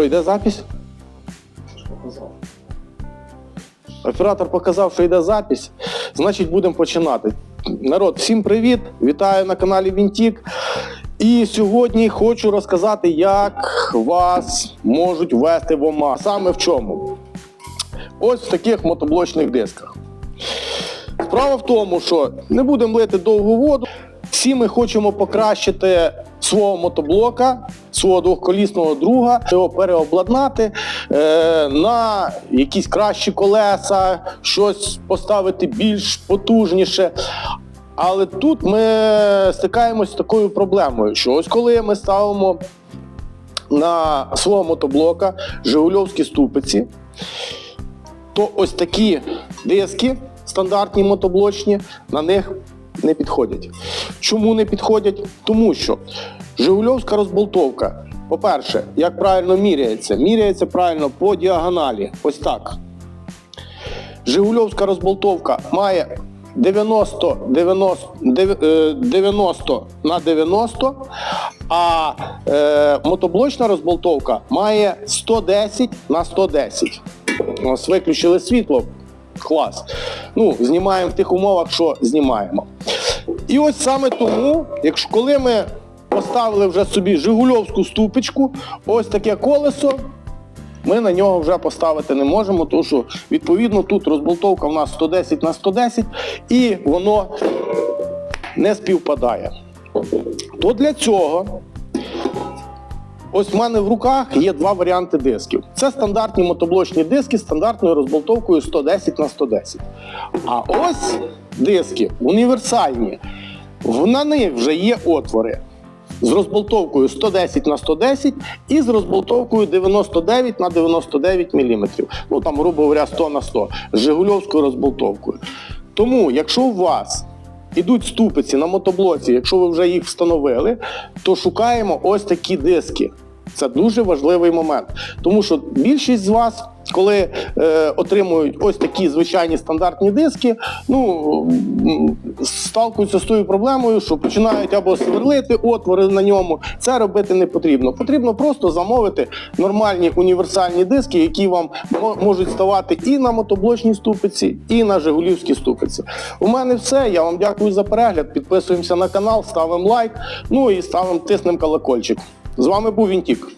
Що, йде запись? Оператор показав, що йде запись. Значить, будемо починати. Народ, всім привіт! Вітаю на каналі Вінтік. І сьогодні хочу розказати, як вас можуть ввести в ОМА. Саме в чому? Ось в таких мотоблочних дисках. Справа в тому, що не будемо лити довгу воду. Всі ми хочемо покращити свого мотоблока, свого двохколісного друга, його переобладнати е, на якісь кращі колеса, щось поставити більш потужніше. Але тут ми стикаємось з такою проблемою, що ось коли ми ставимо на свого мотоблока Жигульовські ступиці, то ось такі диски, стандартні мотоблочні, на них не підходять. Чому не підходять? Тому що Жигульовська розболтовка, по-перше, як правильно міряється? Міряється правильно по діагоналі. Ось так. Жигульовська розболтовка має 90, 90, е, 90 на 90, а е, мотоблочна розболтовка має 110 на 110. Ось виключили світло. Клас. Ну, знімаємо в тих умовах, що знімаємо. І ось саме тому, якщо коли ми поставили вже собі Жигульовську ступичку, ось таке колесо, ми на нього вже поставити не можемо, тому що відповідно тут розболтовка в нас 110 на 110 і воно не співпадає. То для цього ось в мене в руках є два варіанти дисків. Це стандартні мотоблочні диски з стандартною розболтовкою 110 на 110. А ось диски універсальні. На них вже є отвори з розболтовкою 110 на 110 і з розболтовкою 99 на 99 мм. Ну там, грубо говоря, 100 на 100 з Жигульовською розболтовкою. Тому, якщо у вас ідуть ступиці на мотоблоці, якщо ви вже їх встановили, то шукаємо ось такі диски. Це дуже важливий момент, тому що більшість з вас, коли е, отримують ось такі звичайні стандартні диски, ну сталкуються з тою проблемою, що починають або сверлити отвори на ньому. Це робити не потрібно. Потрібно просто замовити нормальні універсальні диски, які вам можуть ставати і на мотоблочній ступиці, і на Жигулівській ступиці. У мене все. Я вам дякую за перегляд. Підписуємося на канал, ставимо лайк. Ну і ставимо тиснемо колокольчик. З вами був Вінтік.